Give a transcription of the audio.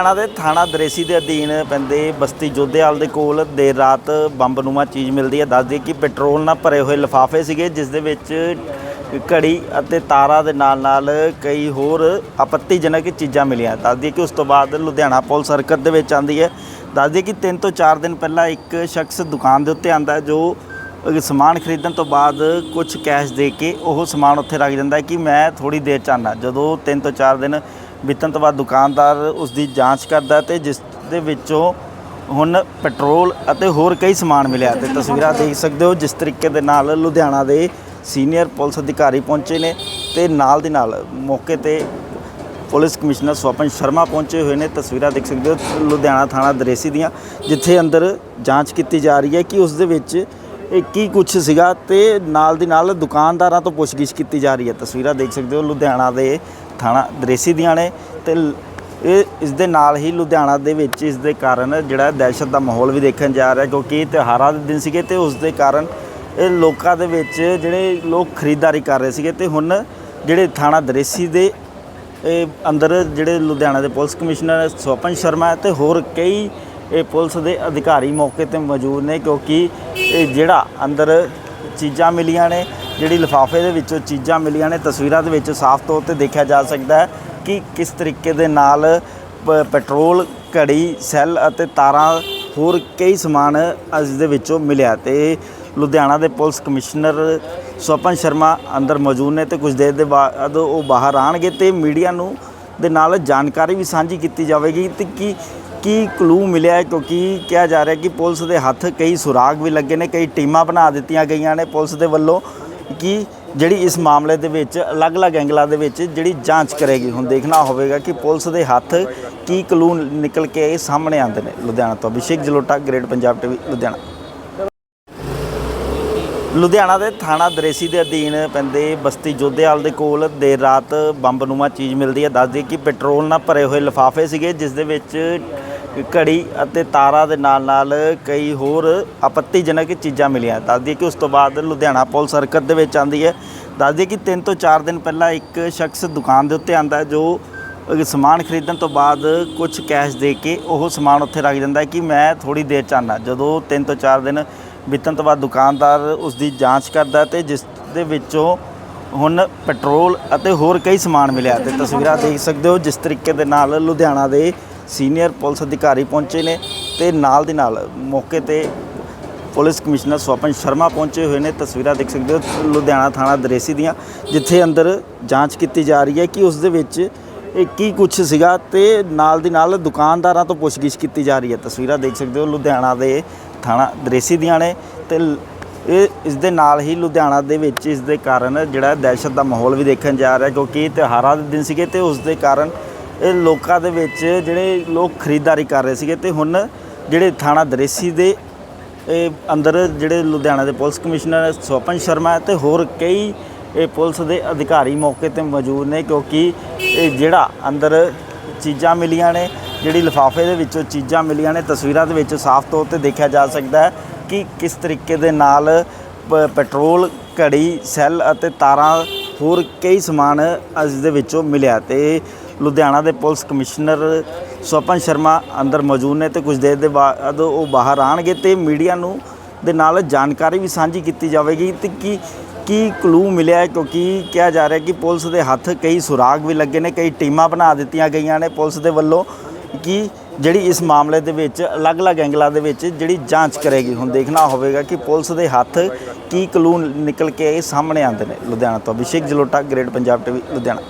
ਲੁਧਿਆਣਾ ਦੇ ਥਾਣਾ ਦਰੇਸੀ ਦੇ ਅਧੀਨ ਪੈਂਦੇ ਬਸਤੀ ਜੋਧੇਵਾਲ ਦੇ ਕੋਲ ਦੇਰ ਰਾਤ ਬੰਬਨੁਮਾ ਚੀਜ਼ ਮਿਲਦੀ ਹੈ। ਦੱਸਦੀ ਕਿ ਪੈਟਰੋਲ ਨਾਲ ਭਰੇ ਹੋਏ ਲਿਫਾਫੇ ਸੀਗੇ, ਜਿਸ ਦੇ ਵਿੱਚ ਘੜੀ ਅਤੇ ਤਾਰਾਂ ਦੇ ਨਾਲ ਨਾਲ ਕਈ ਹੋਰ ਆਪੱਤੀਜਨਕ ਚੀਜ਼ਾਂ ਮਿਲੀਆਂ। ਦੱਸਦੀ ਕਿ ਉਸ ਤੋਂ ਬਾਅਦ ਲੁਧਿਆਣਾ ਪੁਲਿਸ ਹਰਕਤ ਦੇ ਵਿੱਚ ਆਂਦੀ ਹੈ। ਦੱਸਦੀ ਕਿ 3 ਤੋਂ 4 ਦਿਨ ਪਹਿਲਾਂ ਇੱਕ ਸ਼ਖਸ ਦੁਕਾਨ ਦੇ ਉੱਤੇ ਆਂਦਾ ਜੋ ਸਮਾਨ ਖਰੀਦਣ ਤੋਂ ਬਾਅਦ ਕੁਝ ਕੈਸ਼ ਦੇ ਕੇ ਉਹ ਸਮਾਨ ਉੱਥੇ ਰੱਖ ਜਾਂਦਾ ਕਿ ਮੈਂ ਥੋੜੀ ਦੇਰ 'ਚ ਚਾਹਨਾ ਜਦੋਂ 3 ਤੋਂ 4 ਦਿਨ ਬੀਤਣ ਤੋਂ ਬਾਅਦ ਦੁਕਾਨਦਾਰ ਉਸ ਦੀ ਜਾਂਚ ਕਰਦਾ ਹੈ ਤੇ ਜਿਸ ਦੇ ਵਿੱਚੋਂ ਹੁਣ ਪੈਟਰੋਲ ਅਤੇ ਹੋਰ ਕਈ ਸਮਾਨ ਮਿਲਿਆ। ਤੇ ਤਸਵੀਰਾਂ ਦੇਖ ਸਕਦੇ ਹੋ ਜਿਸ ਤਰੀਕੇ ਦੇ ਨਾਲ ਲੁਧਿਆਣਾ ਦੇ ਸੀਨੀਅਰ ਪੁਲਿਸ ਅਧਿਕਾਰੀ ਪਹੁੰਚੇ ਨੇ ਤੇ ਨਾਲ ਦੀ ਨਾਲ ਮੌਕੇ ਤੇ ਪੁਲਿਸ ਕਮਿਸ਼ਨਰ ਸਵਪਨ ਸ਼ਰਮਾ ਪਹੁੰਚੇ ਹੋਏ ਨੇ। ਤਸਵੀਰਾਂ ਦੇਖ ਸਕਦੇ ਹੋ ਲੁਧਿਆਣਾ ਥਾਣਾ ਦਰੇਸੀ ਦੀਆਂ, ਜਿੱਥੇ ਅੰਦਰ ਜਾਂਚ ਕੀਤੀ ਜਾ ਰਹੀ ਹੈ ਕਿ ਉਸ ਦੇ ਵਿੱਚ ਇਹ ਕੀ ਕੁਛ ਸੀਗਾ ਤੇ ਨਾਲ ਦੀ ਨਾਲ ਦੁਕਾਨਦਾਰਾਂ ਤੋਂ ਪੁੱਛਗਿੱਛ ਕੀਤੀ ਜਾ ਰਹੀ ਹੈ। ਤਸਵੀਰਾਂ ਦੇਖ ਸਕਦੇ ਹੋ, ਲੁਧਿਆਣਾ ਦੇ ਥਾਣਾ ਦਰੇਸੀ ਦੀਆਂ ਨੇ ਤੇ ਇਹ ਇਸ ਦੇ ਨਾਲ ਹੀ ਲੁਧਿਆਣਾ ਦੇ ਵਿੱਚ ਇਸ ਦੇ ਕਾਰਨ ਜਿਹੜਾ ਦਹਿਸ਼ਤ ਦਾ ਮਾਹੌਲ ਵੀ ਦੇਖਣ ਜਾ ਰਿਹਾ ਕਿਉਂਕਿ ਇਹ ਤਿਉਹਾਰਾਂ ਦੇ ਦਿਨ ਸੀਗੇ ਤੇ ਉਸ ਦੇ ਕਾਰਨ ਇਹ ਲੋਕਾਂ ਦੇ ਵਿੱਚ ਜਿਹੜੇ ਲੋਕ ਖਰੀਦਦਾਰੀ ਕਰ ਰਹੇ ਸੀਗੇ ਤੇ ਹੁਣ ਜਿਹੜੇ ਥਾਣਾ ਦਰੇਸੀ ਦੇ ਅੰਦਰ ਜਿਹੜੇ ਲੁਧਿਆਣਾ ਦੇ ਪੁਲਿਸ ਕਮਿਸ਼ਨਰ ਸਵਪਨ ਸ਼ਰਮਾ ਹੈ ਤੇ ਹੋਰ ਕਈ ਇਹ ਪੁਲਿਸ ਦੇ ਅਧਿਕਾਰੀ ਮੌਕੇ ਤੇ ਮੌਜੂਦ ਨੇ ਕਿਉਂਕਿ ਇਹ ਜਿਹੜਾ ਅੰਦਰ ਚੀਜ਼ਾਂ ਮਿਲੀਆਂ ਨੇ, ਜਿਹੜੀ ਲਿਫਾਫੇ ਦੇ ਵਿੱਚੋਂ ਚੀਜ਼ਾਂ ਮਿਲੀਆਂ ਨੇ, ਤਸਵੀਰਾਂ ਦੇ ਵਿੱਚ ਸਾਫ਼ ਤੌਰ ਤੇ ਦੇਖਿਆ ਜਾ ਸਕਦਾ ਹੈ ਕਿ ਕਿਸ ਤਰੀਕੇ ਦੇ ਨਾਲ ਪ- ਪੈਟਰੋਲ, ਘੜੀ, ਸੈੱਲ ਅਤੇ ਤਾਰਾਂ ਹੋਰ ਕਈ ਸਮਾਨ ਇਸ ਦੇ ਵਿੱਚੋਂ ਮਿਲਿਆ ਤੇ ਲੁਧਿਆਣਾ ਦੇ ਪੁਲਿਸ ਕਮਿਸ਼ਨਰ ਸਵਪਨ ਸ਼ਰਮਾ ਅੰਦਰ ਮੌਜੂਦ ਨੇ ਤੇ ਕੁਝ ਦੇਰ ਦੇ ਬਾਅਦ ਉਹ ਬਾਹਰ ਆਣਗੇ ਤੇ ਮੀਡੀਆ ਨੂੰ ਦੇ ਨਾਲ ਜਾਣਕਾਰੀ ਵੀ ਸਾਂਝੀ ਕੀਤੀ ਜਾਵੇਗੀ ਤੇ ਕਿ ਕੀ ਕਲੂ ਮਿਲਿਆ ਕਿਉਂਕਿ ਕਿਹਾ ਜਾ ਰਿਹਾ ਕਿ ਪੁਲਿਸ ਦੇ ਹੱਥ ਕਈ ਸੁਰਾਗ ਵੀ ਲੱਗੇ ਨੇ, ਕਈ ਟੀਮਾਂ ਬਣਾ ਦਿੱਤੀਆਂ ਗਈਆਂ ਨੇ ਪੁਲਿਸ ਦੇ ਵੱਲੋਂ ਕਿ ਜਿਹੜੀ ਇਸ ਮਾਮਲੇ ਦੇ ਵਿੱਚ ਅਲੱਗ-ਅਲੱਗ ਐਂਗਲਾਂ ਦੇ ਵਿੱਚ ਜਿਹੜੀ ਜਾਂਚ ਕਰੇਗੀ। ਹੁਣ ਦੇਖਣਾ ਹੋਵੇਗਾ ਕਿ ਪੁਲਿਸ ਦੇ ਹੱਥ ਕੀ ਕਲੂ ਨਿਕਲ ਕੇ ਸਾਹਮਣੇ ਆਉਂਦੇ ਨੇ। ਲੁਧਿਆਣਾ ਤੋਂ ਅਭਿਸ਼ੇਕ ਜਲੋਟਾ ਗ੍ਰੇਟ ਪੰਜਾਬ ਟੀਵੀ ਲੁਧਿਆਣਾ। ਲੁਧਿਆਣਾ ਦੇ ਥਾਣਾ ਦਰੇਸੀ ਦੇ ਅਧੀਨ ਪੈਂਦੇ ਬਸਤੀ ਜੋਧੇਵਾਲ ਦੇ ਕੋਲ ਦੇਰ ਰਾਤ ਬੰਬਨੁਮਾ ਚੀਜ਼ ਮਿਲਦੀ ਹੈ। ਦੱਸਦੀ ਕਿ ਪੈਟਰੋਲ ਨਾਲ ਭਰੇ ਹੋਏ ਲਿਫਾਫੇ ਸੀਗੇ, ਜਿਸ ਦੇ ਵਿੱਚ ਘੜੀ ਅਤੇ ਤਾਰਾਂ ਦੇ ਨਾਲ ਨਾਲ ਕਈ ਹੋਰ ਆਪੱਤੀਜਨਕ ਚੀਜ਼ਾਂ ਮਿਲੀਆਂ। ਦੱਸਦੀ ਕਿ ਉਸ ਤੋਂ ਬਾਅਦ ਲੁਧਿਆਣਾ ਪੁਲਿਸ ਹਰਕਤ ਦੇ ਵਿੱਚ ਆਂਦੀ ਹੈ। ਦੱਸਦੀ ਕਿ 3 ਤੋਂ 4 ਦਿਨ ਪਹਿਲਾਂ ਇੱਕ ਸ਼ਖਸ ਦੁਕਾਨ ਦੇ ਉੱਤੇ ਆਂਦਾ ਜੋ ਸਮਾਨ ਖਰੀਦਣ ਤੋਂ ਬਾਅਦ ਕੁਝ ਕੈਸ਼ ਦੇ ਕੇ ਉਹ ਸਮਾਨ ਉੱਥੇ ਰੱਖ ਜਾਂਦਾ ਕਿ ਮੈਂ ਥੋੜੀ ਦੇਰ 'ਚ ਚਾਹਨਾ ਜਦੋਂ 3 ਤੋਂ 4 ਦਿਨ ਬੀਤਣ ਤੋਂ ਬਾਅਦ ਦੁਕਾਨਦਾਰ ਉਸ ਦੀ ਜਾਂਚ ਕਰਦਾ ਹੈ ਤੇ ਜਿਸ ਦੇ ਵਿੱਚੋਂ ਹੁਣ ਪੈਟਰੋਲ ਅਤੇ ਹੋਰ ਕਈ ਸਮਾਨ ਮਿਲਿਆ। ਤੇ ਤਸਵੀਰਾਂ ਦੇਖ ਸਕਦੇ ਹੋ ਜਿਸ ਤਰੀਕੇ ਦੇ ਨਾਲ ਲੁਧਿਆਣਾ ਦੇ ਸੀਨੀਅਰ ਪੁਲਿਸ ਅਧਿਕਾਰੀ ਪਹੁੰਚੇ ਨੇ ਤੇ ਨਾਲ ਦੀ ਨਾਲ ਮੌਕੇ ਤੇ ਪੁਲਿਸ ਕਮਿਸ਼ਨਰ ਸਵਪਨ ਸ਼ਰਮਾ ਪਹੁੰਚੇ ਹੋਏ ਨੇ। ਤਸਵੀਰਾਂ ਦੇਖ ਸਕਦੇ ਹੋ, ਲੁਧਿਆਣਾ ਥਾਣਾ ਦਰੇਸੀ ਦੀਆਂ, ਜਿੱਥੇ ਅੰਦਰ ਜਾਂਚ ਕੀਤੀ ਜਾ ਰਹੀ ਹੈ ਕਿ ਉਸ ਦੇ ਵਿੱਚ ਇਹ ਕੀ ਕੁਝ ਸੀਗਾ ਤੇ ਨਾਲ ਦੀ ਨਾਲ ਦੁਕਾਨਦਾਰਾਂ ਤੋਂ ਪੁੱਛਗਿੱਛ ਕੀਤੀ ਜਾ ਰਹੀ ਹੈ। ਤਸਵੀਰਾਂ ਦੇਖ ਸਕਦੇ ਹੋ, ਲੁਧਿਆਣਾ ਦੇ ਥਾਣਾ ਦਰੇਸੀ ਦੀਆਂ ਨੇ ਤੇ ਇਹ ਇਸ ਦੇ ਨਾਲ ਹੀ ਲੁਧਿਆਣਾ ਦੇ ਵਿੱਚ ਇਸ ਦੇ ਕਾਰਨ ਜਿਹੜਾ ਦਹਿਸ਼ਤ ਦਾ ਮਾਹੌਲ ਵੀ ਦੇਖਣ ਜਾ ਰਿਹਾ ਕਿਉਂਕਿ ਇਹ ਤਿਉਹਾਰਾਂ ਦੇ ਦਿਨ ਸੀਗੇ ਤੇ ਉਸ ਦੇ ਕਾਰਨ ਇਹ ਲੋਕਾਂ ਦੇ ਵਿੱਚ ਜਿਹੜੇ ਲੋਕ ਖਰੀਦਦਾਰੀ ਕਰ ਰਹੇ ਸੀਗੇ ਤੇ ਹੁਣ ਜਿਹੜੇ ਥਾਣਾ ਦਰੇਸੀ ਦੇ, ਇਹ ਅੰਦਰ ਜਿਹੜੇ ਲੁਧਿਆਣਾ ਦੇ ਪੁਲਿਸ ਕਮਿਸ਼ਨਰ ਸਵਪਨ ਸ਼ਰਮਾ ਹੈ ਤੇ ਹੋਰ ਕਈ ਇਹ ਪੁਲਿਸ ਦੇ ਅਧਿਕਾਰੀ ਮੌਕੇ ਤੇ ਮੌਜੂਦ ਨੇ ਕਿਉਂਕਿ ਇਹ ਜਿਹੜਾ ਅੰਦਰ ਚੀਜ਼ਾਂ ਮਿਲੀਆਂ ਨੇ, ਜਿਹੜੀ ਲਿਫਾਫੇ ਦੇ ਵਿੱਚੋਂ ਚੀਜ਼ਾਂ ਮਿਲੀਆਂ ਨੇ, ਤਸਵੀਰਾਂ ਦੇ ਵਿੱਚ ਸਾਫ਼ ਤੌਰ ਤੇ ਦੇਖਿਆ ਜਾ ਸਕਦਾ ਹੈ ਕਿ ਕਿਸ ਤਰੀਕੇ ਦੇ ਨਾਲ ਪ- ਪੈਟਰੋਲ, ਘੜੀ, ਸੈੱਲ ਅਤੇ ਤਾਰਾਂ ਹੋਰ ਕਈ ਸਮਾਨ ਅੱਜ ਦੇ ਵਿੱਚੋਂ ਮਿਲਿਆ ਤੇ ਲੁਧਿਆਣਾ ਦੇ ਪੁਲਿਸ ਕਮਿਸ਼ਨਰ ਸਵਪਨ ਸ਼ਰਮਾ ਅੰਦਰ ਮੌਜੂਦ ਨੇ ਤੇ ਕੁਝ ਦੇਰ ਦੇ ਬਾਅਦ ਉਹ ਬਾਹਰ ਆਣਗੇ ਤੇ ਮੀਡੀਆ ਨੂੰ ਦੇ ਨਾਲ ਜਾਣਕਾਰੀ ਵੀ ਸਾਂਝੀ ਕੀਤੀ ਜਾਵੇਗੀ। ਤੇ ਕੀ ਕੀ ਕਲੂ ਮਿਲਿਆ ਕਿਉਂਕਿ ਕਿਹਾ ਜਾ ਰਿਹਾ ਕਿ ਪੁਲਿਸ ਦੇ ਹੱਥ ਕਈ ਸੁਰਾਗ ਵੀ ਲੱਗੇ ਨੇ, ਕਈ ਟੀਮਾਂ ਬਣਾ ਦਿੱਤੀਆਂ ਗਈਆਂ ਨੇ ਪੁਲਿਸ ਦੇ ਵੱਲੋਂ ਕਿ ਜਿਹੜੀ ਇਸ ਮਾਮਲੇ ਦੇ ਵਿੱਚ ਅਲੱਗ-ਅਲੱਗ ਐਂਗਲਾਂ ਦੇ ਵਿੱਚ ਜਿਹੜੀ ਜਾਂਚ ਕਰੇਗੀ। ਹੁਣ ਦੇਖਣਾ ਹੋਵੇਗਾ ਕਿ ਪੁਲਿਸ ਦੇ ਹੱਥ ਕੀ ਕਲੂ ਨਿਕਲ ਕੇ ਸਾਹਮਣੇ ਆਉਂਦੇ ਨੇ। ਲੁਧਿਆਣਾ ਤੋਂ ਅਭਿਸ਼ੇਕ ਜਲੋਟਾ ਗ੍ਰੇਟ ਪੰਜਾਬ ਟੀਵੀ ਲੁਧਿਆਣਾ।